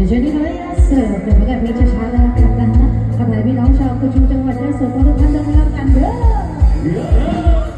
เดี๋ยวเชิญที่เลยเสิร์ฟเป็นแบบนี้ช้าๆเลยละกันนะฮะกับหลายพี่น้องชาวคุณชูจังหวัดยะโสธรทุกท่านด้วยกันเด้อ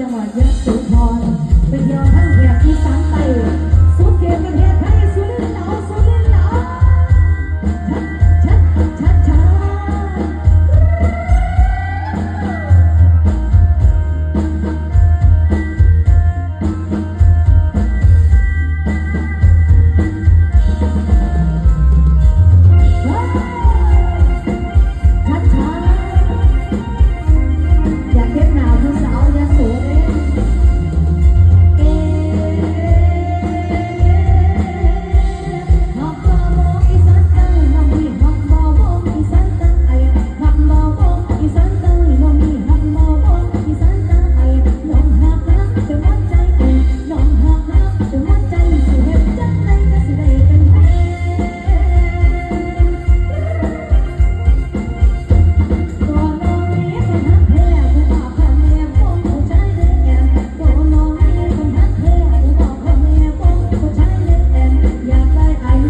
จังหวัดยะโสธรไปเที่ยท่องเที่ยวที่ซ้ำ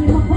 Happy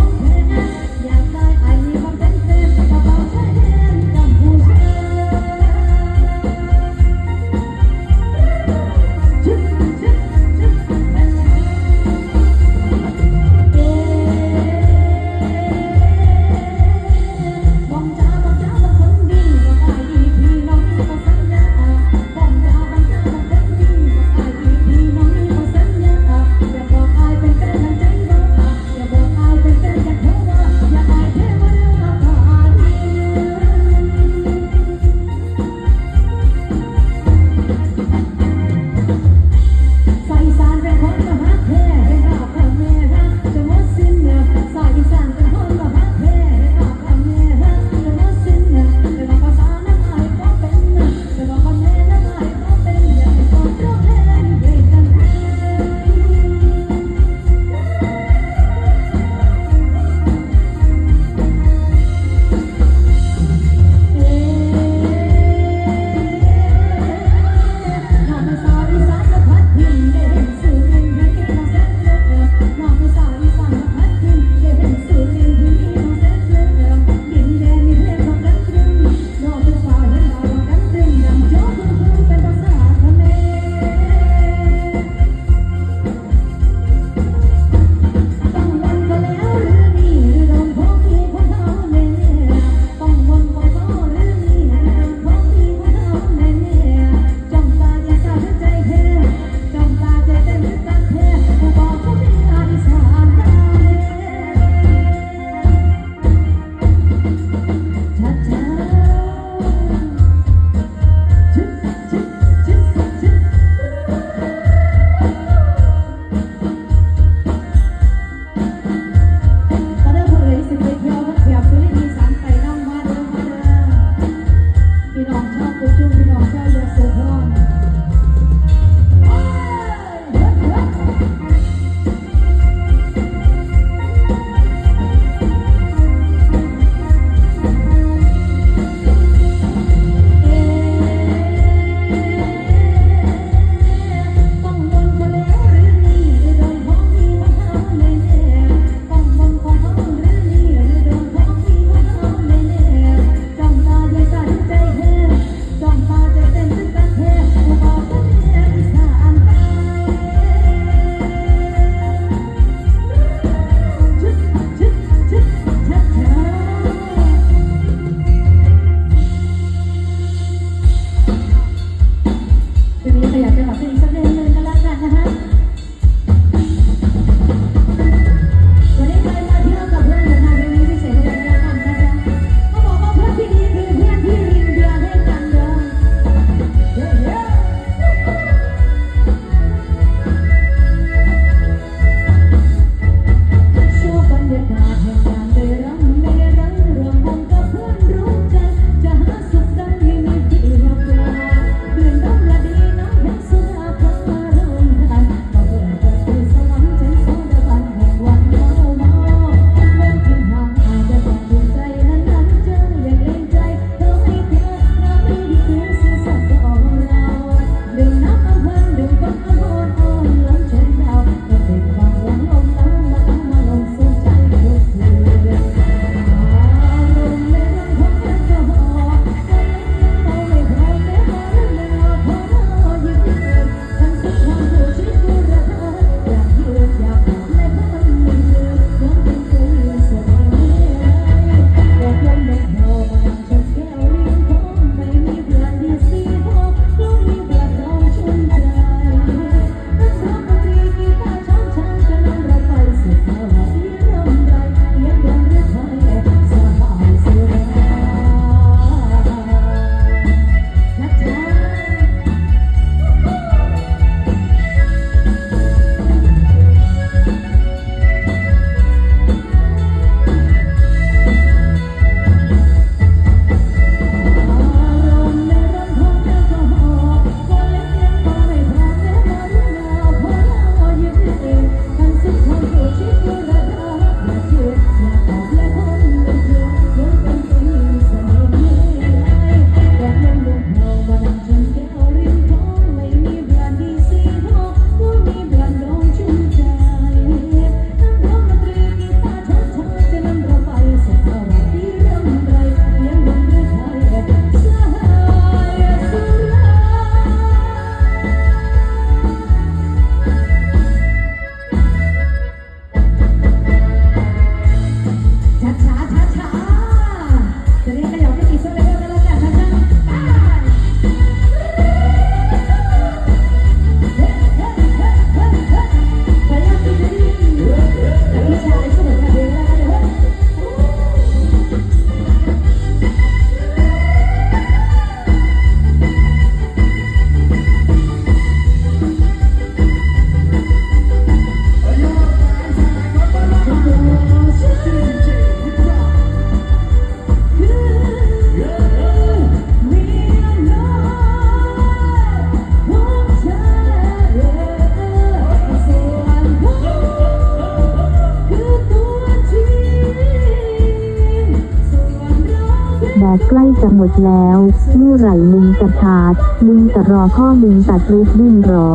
ดแล้ว เมื่อไหร่มึงจะขาดมึงจะรอพ่อมึงตัดรูปดิ้นหรอ